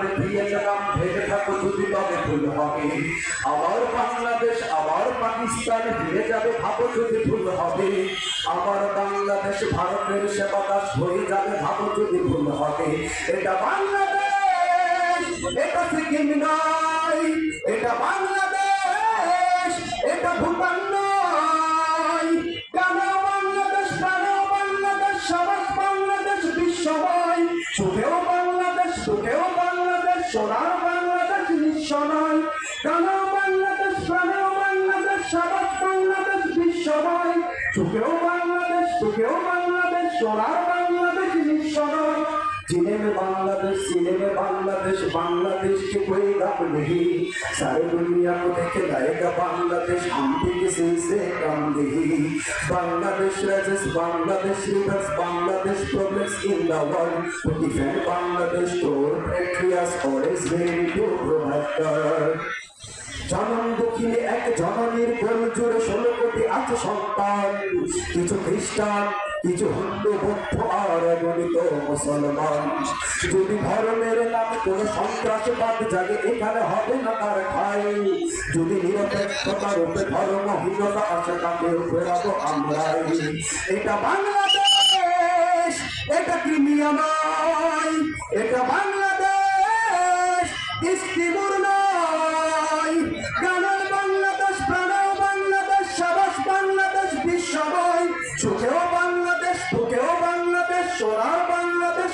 Pakistan Vietnam ভেবে থাকো যদি তবে ভুল হবে। আমার বাংলাদেশ আমার পাকিস্তান ফিরে যাবে ভাবো যদি ভুল হবে। আমার বাংলাদেশ, ভারতের সেবা দাস হয়ে যাবে ভাবো যদি ভুল হবে। এটা বাংলাদেশ, এটা সিকিম নয়, এটা বাংলাদেশ, এটা ভুটান নয়। বাংলাদেশ কেন সবাই বাংলাদেশ বাংলাদেশ সোনার বাংলাদেশ বিশ্ব নয় কালো বাংলাদেশ কালো বাংলাদেশ, সাবাস বাংলাদেশ বিশ্বময়। চোখেও বাংলাদেশ চোখেও বাংলাদেশ, সোনার বাংলাদেশ বিশ্ব নয় জিনের বাংলাদেশ सीने में बांग्लादेश बांग्लादेश के कोई गम नहीं सारे दुनिया को देखे लाएगा बांग्लादेश हम भी किसी से कम नहीं Bangladesh Rajesh Bangladesh rivers Bangladesh progress in the world to defend Bangladesh to patriots always ready to provide জনম দক্ষিণে এক জননীর কোল জুড়ে ষোলো কোটি আছে সন্তান কিছু খ্রিস্টান কিছু হিন্দু বৌদ্ধ আর গণিত মুসলমান যদি ধর্মের নামে কোনো সন্ত্রাসবাদ জাগে, এখানে হবে না তার ঠাই। যদি নিরপেক্ষতার উপরে ধর্মহীনতা তাকে ফেরাবো এটা বাংলাদেশ, এটা ক্রিমিয়া নয় এটা বাংলাদেশ ইস্তিমুর নয় গানের বাংলাদেশ প্রাণেও বাংলাদেশ, সাবাস বাংলাদেশ বাংলাদেশ বাংলাদেশ, সোনার